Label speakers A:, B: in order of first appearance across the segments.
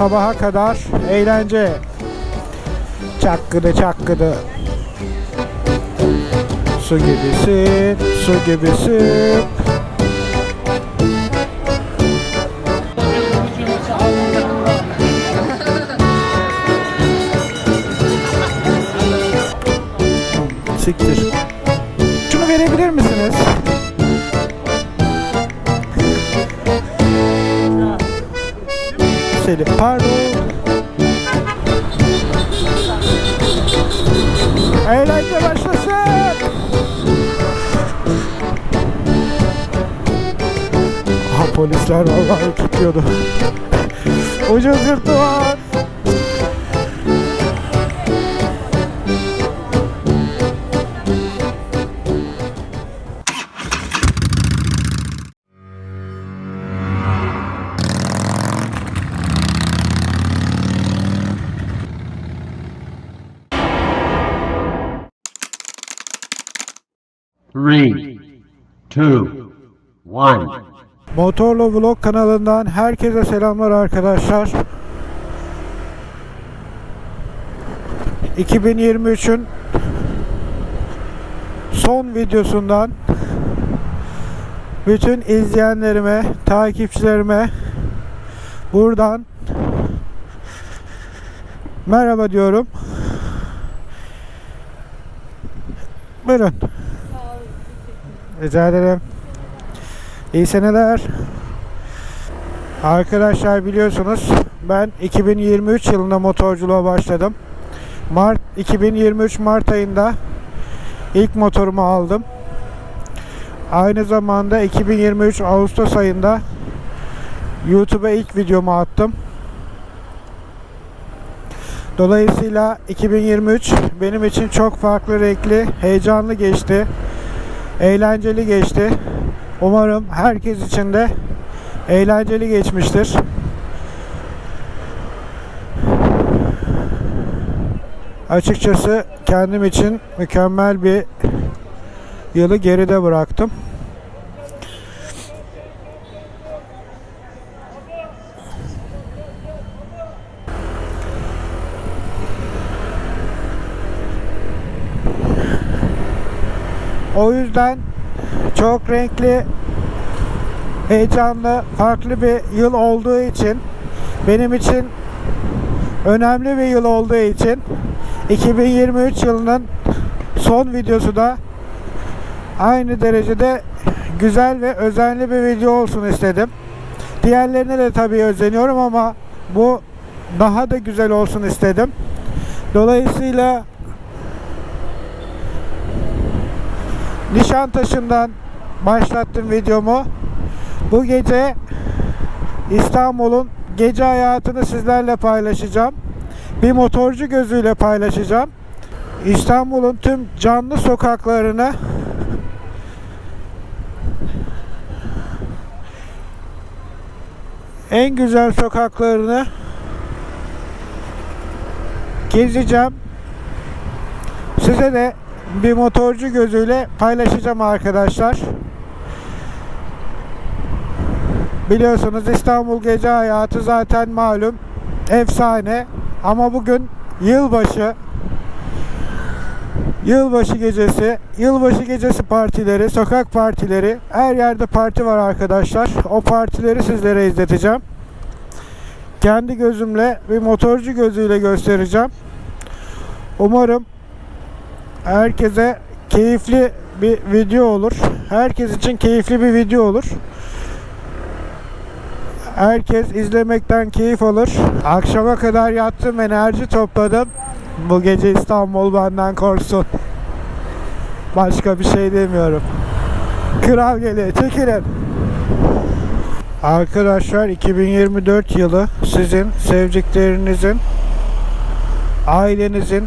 A: sabaha kadar eğlence. Çakkıdı çakkıdı. Su gibisin, su gibisin. Siktir. Pardon. Eğlence başlasın. Aha polisler vallahi tutuyordu. Ucuz yırtılar.
B: Three, two, one.
A: Motorlu Vlog kanalından herkese selamlar arkadaşlar. 2023'ün son videosundan bütün izleyenlerime, takipçilerime buradan merhaba diyorum. Buyurun. Rica ederim. İyi seneler. Arkadaşlar biliyorsunuz ben 2023 yılında motorculuğa başladım. Mart 2023 Mart ayında ilk motorumu aldım. Aynı zamanda 2023 Ağustos ayında YouTube'a ilk videomu attım. Dolayısıyla 2023 benim için çok farklı renkli, heyecanlı geçti. Eğlenceli geçti. Umarım herkes için de eğlenceli geçmiştir. Açıkçası kendim için mükemmel bir yılı geride bıraktım. Çok renkli, heyecanlı, farklı bir yıl olduğu için benim için önemli bir yıl olduğu için 2023 yılının son videosu da aynı derecede güzel ve özenli bir video olsun istedim. Diğerlerine de tabii özeniyorum ama bu daha da güzel olsun istedim. Dolayısıyla Nişantaşı'ndan başlattım videomu. Bu gece İstanbul'un gece hayatını sizlerle paylaşacağım. Bir motorcu gözüyle paylaşacağım. İstanbul'un tüm canlı sokaklarını en güzel sokaklarını gezeceğim. Size de bir motorcu gözüyle paylaşacağım arkadaşlar. Biliyorsunuz İstanbul gece hayatı zaten malum efsane ama bugün yılbaşı yılbaşı gecesi yılbaşı gecesi partileri sokak partileri her yerde parti var arkadaşlar o partileri sizlere izleteceğim kendi gözümle bir motorcu gözüyle göstereceğim umarım herkese keyifli bir video olur. Herkes için keyifli bir video olur. Herkes izlemekten keyif alır. Akşama kadar yattım, enerji topladım. Bu gece İstanbul benden korksun. Başka bir şey demiyorum. Kral geliyor, çekilin. Arkadaşlar 2024 yılı sizin sevdiklerinizin ailenizin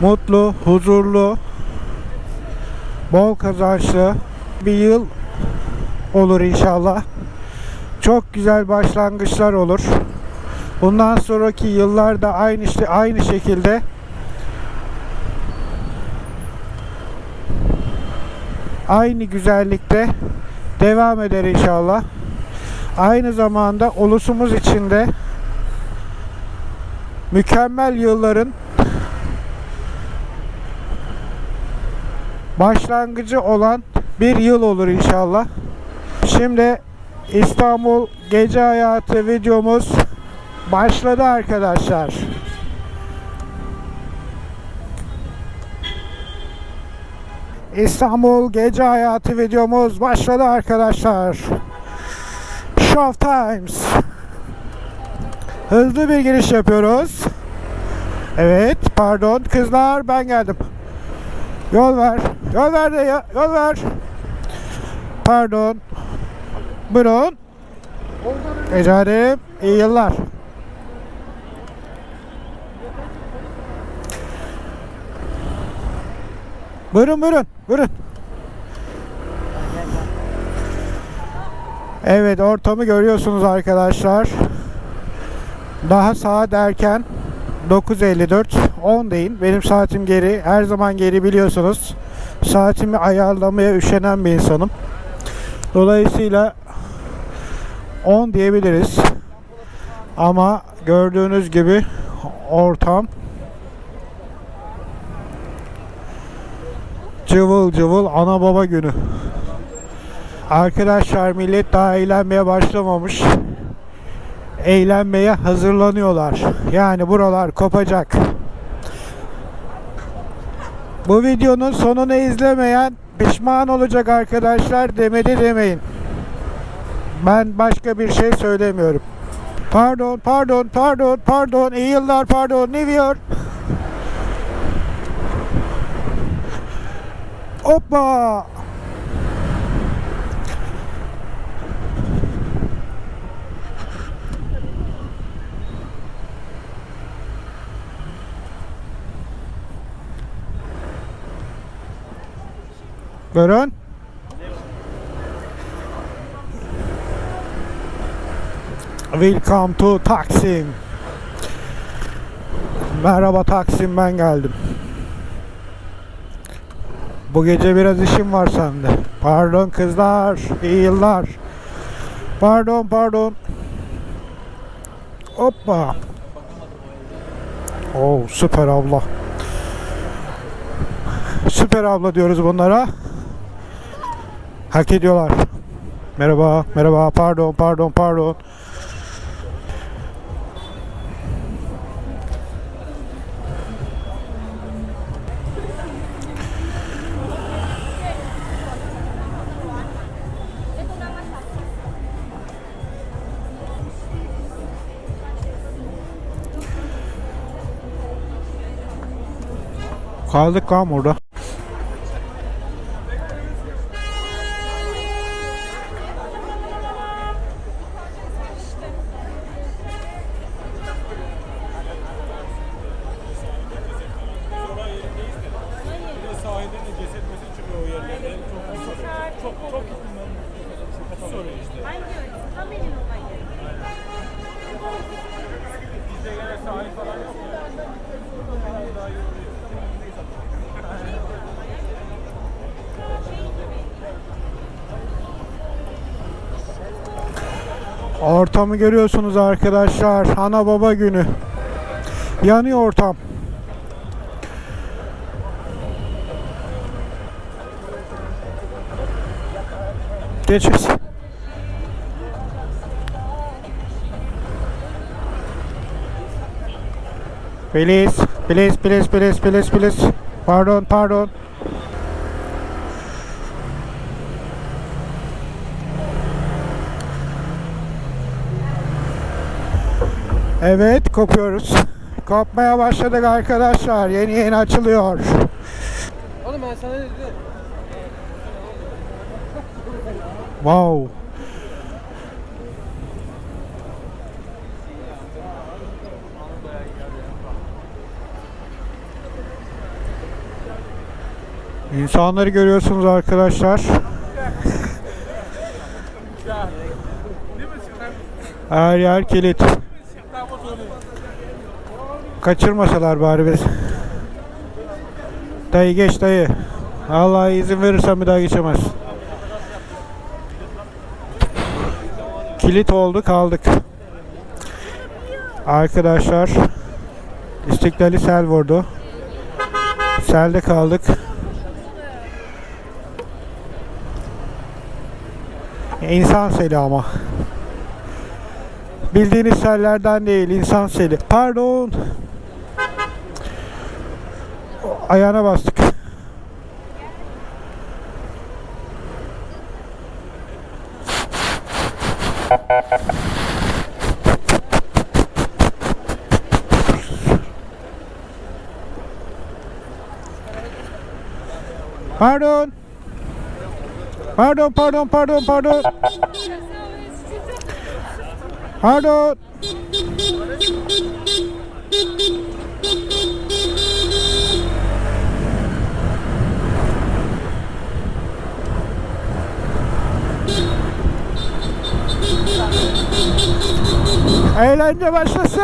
A: mutlu, huzurlu, bol kazançlı bir yıl olur inşallah. Çok güzel başlangıçlar olur. Bundan sonraki yıllarda aynı işte aynı şekilde aynı güzellikte devam eder inşallah. Aynı zamanda ulusumuz içinde mükemmel yılların başlangıcı olan bir yıl olur inşallah. Şimdi İstanbul gece hayatı videomuz başladı arkadaşlar. İstanbul gece hayatı videomuz başladı arkadaşlar. Show Times. Hızlı bir giriş yapıyoruz. Evet, pardon kızlar ben geldim. Yol ver. Yol ver de ya. Yol ver. Pardon. Buyurun. Rica ederim. İyi yıllar. Buyurun buyurun. Buyurun. Evet ortamı görüyorsunuz arkadaşlar. Daha saat erken 9.54 10 deyin. Benim saatim geri. Her zaman geri biliyorsunuz. Saatimi ayarlamaya üşenen bir insanım. Dolayısıyla 10 diyebiliriz. Ama gördüğünüz gibi ortam cıvıl cıvıl ana baba günü. Arkadaşlar millet daha eğlenmeye başlamamış. Eğlenmeye hazırlanıyorlar. Yani buralar kopacak. Bu videonun sonunu izlemeyen pişman olacak arkadaşlar demedi demeyin. Ben başka bir şey söylemiyorum. Pardon, pardon, pardon, pardon. İyi yıllar, pardon. New Year. Hoppa. Buyurun. Welcome to Taksim. Merhaba Taksim ben geldim. Bu gece biraz işim var sende. Pardon kızlar. iyi yıllar. Pardon pardon. Hoppa. Oo süper abla. Süper abla diyoruz bunlara. Hak ediyorlar. Merhaba, merhaba, pardon, pardon, pardon. Kaldık lan burada. Ortamı görüyorsunuz arkadaşlar. Ana baba günü. Yanıyor ortam. Geçiş. Please, please, please, please, please, please. Pardon, pardon. Evet, kopuyoruz. Kopmaya başladık arkadaşlar. Yeni yeni açılıyor.
C: Oğlum ben sana dedim.
A: Wow. İnsanları görüyorsunuz arkadaşlar. Her yer kilit. Kaçırmasalar bari biz. Dayı geç dayı. Allah izin verirsen bir daha geçemez. Kilit oldu kaldık. Arkadaşlar İstiklali sel vurdu. Selde kaldık. İnsan seli ama. Bildiğiniz sellerden değil, insan seli. Pardon. Ayağına bastık. Pardon. Pardon, pardon, pardon, pardon. Pardon. Eğlence başlasın.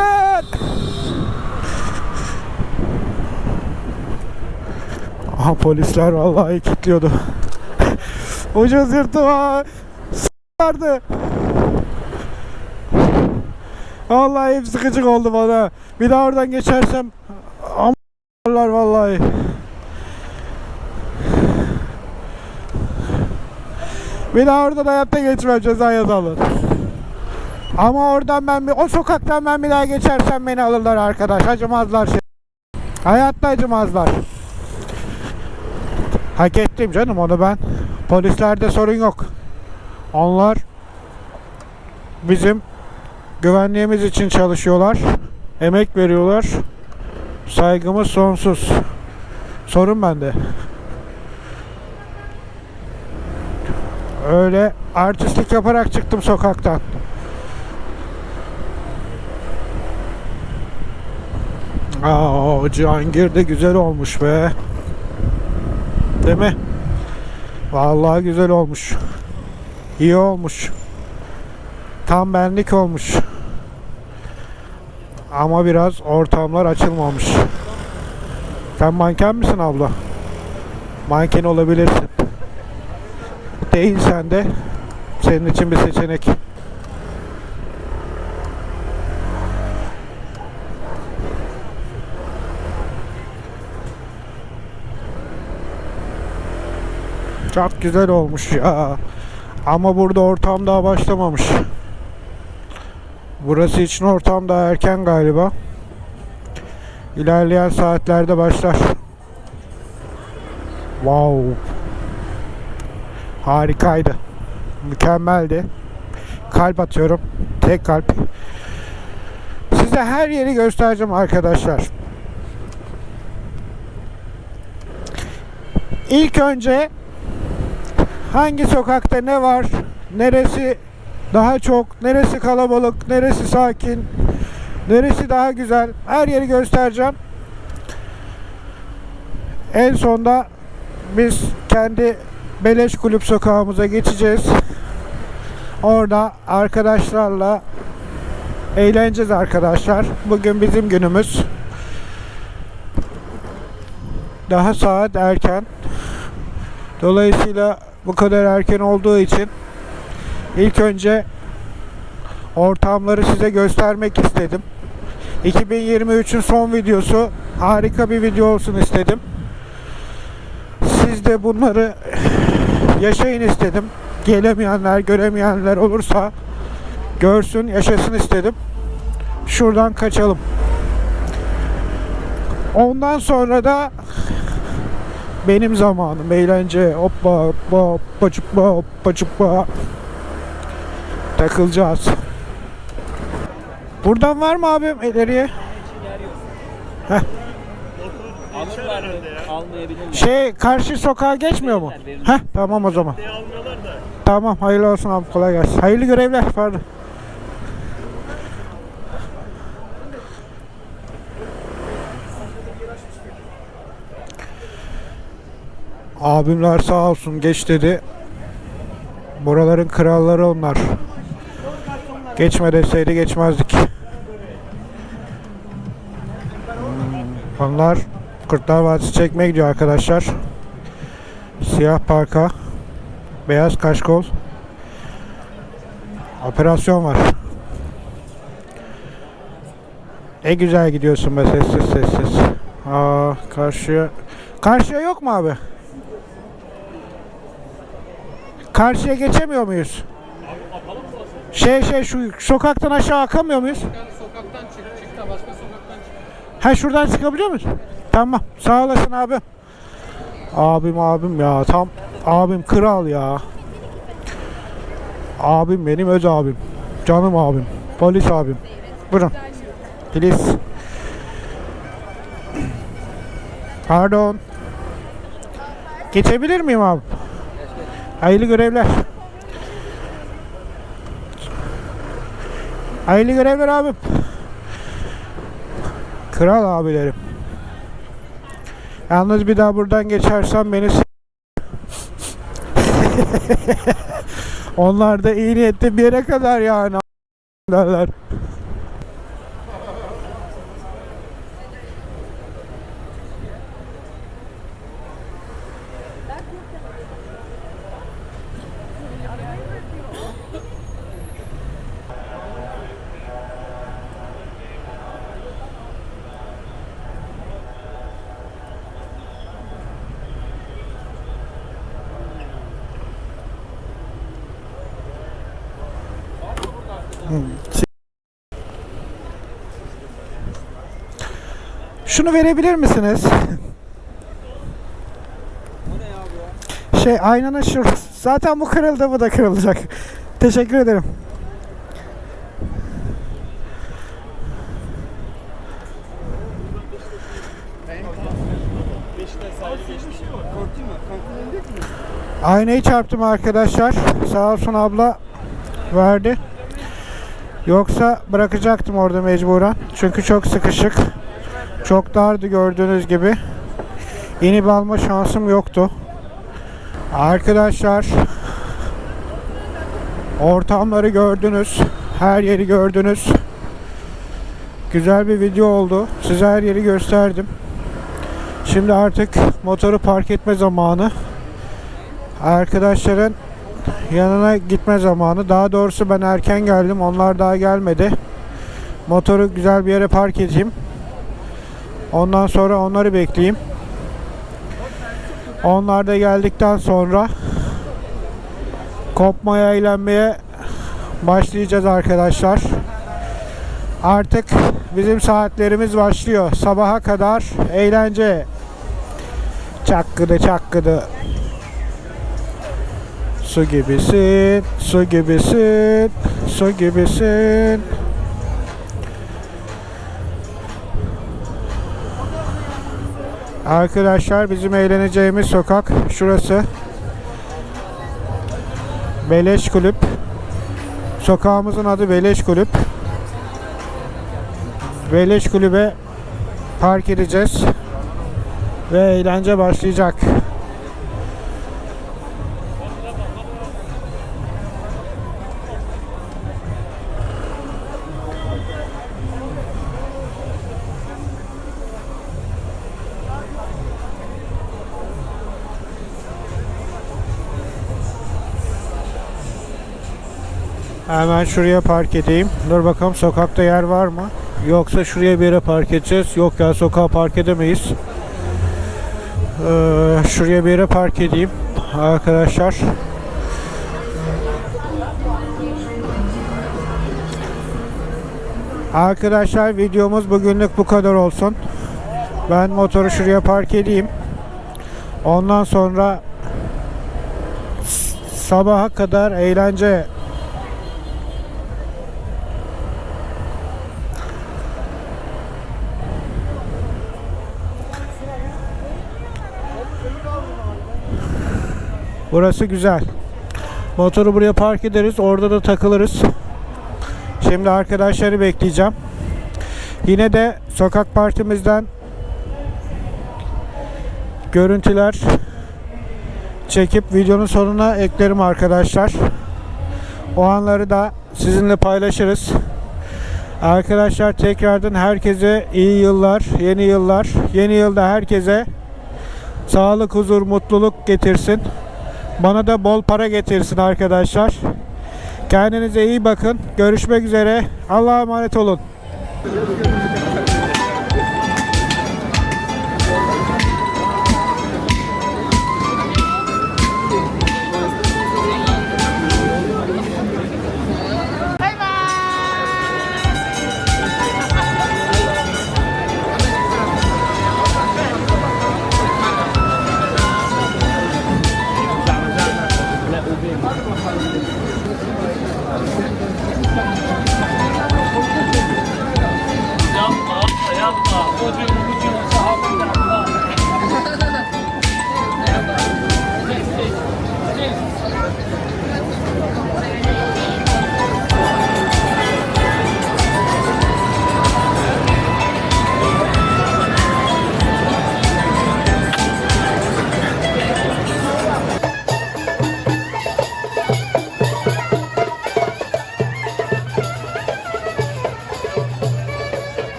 A: Aha polisler vallahi kilitliyordu. Ucuz yırtım ha. S**lardı. Vallahi hep sıkıcık oldu bana. Bir daha oradan geçersem amlar vallahi. Bir daha oradan hayatta geçmem ceza yazalım. Ama oradan ben bir, o sokaktan ben bir daha geçersem beni alırlar arkadaş. Acımazlar şey. Hayatta acımazlar. Hak ettim canım onu ben. Polislerde sorun yok. Onlar bizim güvenliğimiz için çalışıyorlar. Emek veriyorlar. Saygımız sonsuz. Sorun bende. Öyle artistlik yaparak çıktım sokaktan. Aa, Cihangir de güzel olmuş be. Değil mi? Vallahi güzel olmuş. İyi olmuş. Tam benlik olmuş. Ama biraz ortamlar açılmamış. Sen manken misin abla? Manken olabilirsin. Değilsen de senin için bir seçenek. Çok güzel olmuş ya. Ama burada ortam daha başlamamış. Burası için ortam daha erken galiba. İlerleyen saatlerde başlar. Wow. Harikaydı. Mükemmeldi. Kalp atıyorum. Tek kalp. Size her yeri göstereceğim arkadaşlar. İlk önce hangi sokakta ne var, neresi daha çok, neresi kalabalık, neresi sakin, neresi daha güzel her yeri göstereceğim. En sonda biz kendi beleş kulüp sokağımıza geçeceğiz. Orada arkadaşlarla eğleneceğiz arkadaşlar. Bugün bizim günümüz. Daha saat erken. Dolayısıyla bu kadar erken olduğu için ilk önce ortamları size göstermek istedim. 2023'ün son videosu harika bir video olsun istedim. Siz de bunları yaşayın istedim. Gelemeyenler, göremeyenler olursa görsün, yaşasın istedim. Şuradan kaçalım. Ondan sonra da benim zamanım eğlence hoppa hoppa hoppa çuppa hoppa çuppa takılacağız. Buradan var mı abim ileriye? Heh.
D: Almayabilirler.
A: Şey karşı sokağa geçmiyor mu? Heh tamam o zaman. Tamam hayırlı olsun abi kolay gelsin. Hayırlı görevler pardon. Abimler sağ olsun geç dedi. Buraların kralları onlar. Geçme deseydi geçmezdik. Hmm, Onlar Kurtlar Vadisi çekmeye gidiyor arkadaşlar. Siyah parka, beyaz kaşkol. Operasyon var. Ne güzel gidiyorsun be sessiz sessiz. Aa karşıya. Karşıya yok mu abi? Karşıya geçemiyor muyuz? Şey şey şu sokaktan aşağı akamıyor muyuz?
C: Sokaktan çık, çık da başka sokaktan çık.
A: Ha şuradan çıkabiliyor muyuz? Tamam. Sağ olasın abi. Abim abim ya tam abim kral ya. Abim benim öz abim. Canım abim. Polis abim. Buyurun. Please. Pardon. Geçebilir miyim abi? Hayırlı görevler. Hayırlı görevler abim. Kral abilerim. Yalnız bir daha buradan geçersem beni Onlar da iyi niyetli bir yere kadar yani derler. Şunu verebilir misiniz? Şey aynanın şu zaten bu kırıldı bu da kırılacak. Teşekkür ederim. Aynayı çarptım arkadaşlar. Sağ olsun abla verdi. Yoksa bırakacaktım orada mecburen. Çünkü çok sıkışık. Çok dardı gördüğünüz gibi. İnip alma şansım yoktu. Arkadaşlar ortamları gördünüz. Her yeri gördünüz. Güzel bir video oldu. Size her yeri gösterdim. Şimdi artık motoru park etme zamanı. Arkadaşların yanına gitme zamanı. Daha doğrusu ben erken geldim. Onlar daha gelmedi. Motoru güzel bir yere park edeyim. Ondan sonra onları bekleyeyim. Onlar da geldikten sonra kopmaya eğlenmeye başlayacağız arkadaşlar. Artık bizim saatlerimiz başlıyor. Sabaha kadar eğlence. Çakkıdı çakkıdı. Su gibisin, su gibisin, su gibisin. Arkadaşlar bizim eğleneceğimiz sokak şurası. Beleş Kulüp. Sokağımızın adı Beleş Kulüp. Beleş Kulübe park edeceğiz. Ve eğlence başlayacak. Hemen şuraya park edeyim. Dur bakalım sokakta yer var mı? Yoksa şuraya bir yere park edeceğiz. Yok ya sokağa park edemeyiz. Ee, şuraya bir yere park edeyim. Arkadaşlar. Arkadaşlar videomuz bugünlük bu kadar olsun. Ben motoru şuraya park edeyim. Ondan sonra sabaha kadar eğlence Burası güzel. Motoru buraya park ederiz. Orada da takılırız. Şimdi arkadaşları bekleyeceğim. Yine de sokak partimizden görüntüler çekip videonun sonuna eklerim arkadaşlar. O anları da sizinle paylaşırız. Arkadaşlar tekrardan herkese iyi yıllar, yeni yıllar. Yeni yılda herkese sağlık, huzur, mutluluk getirsin. Bana da bol para getirsin arkadaşlar. Kendinize iyi bakın. Görüşmek üzere. Allah'a emanet olun.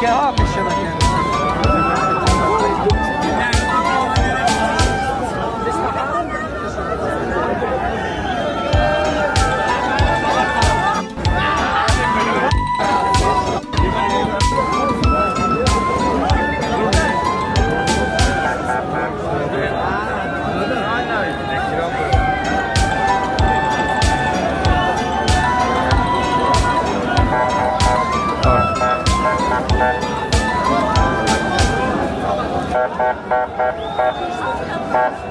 C: क्या आप
E: Uh-huh.